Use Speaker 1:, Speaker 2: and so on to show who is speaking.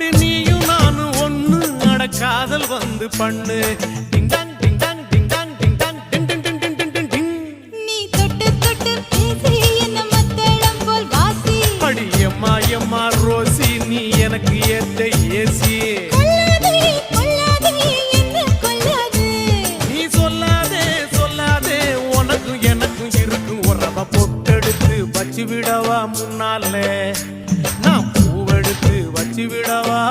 Speaker 1: அப்படி நீயும் நானும் ஒன்னு அட காதல் வந்து பண்ணு. அம்மா எம்மா ரோசி நீ எனக்கு ஏத்த ஏசி. நீ சொல்லாதே சொல்லாதே உனக்கும் எனக்கும் இருக்கும் உறவை பொட்டெடுத்து வச்சு விடவா முன்னாலே. விடவா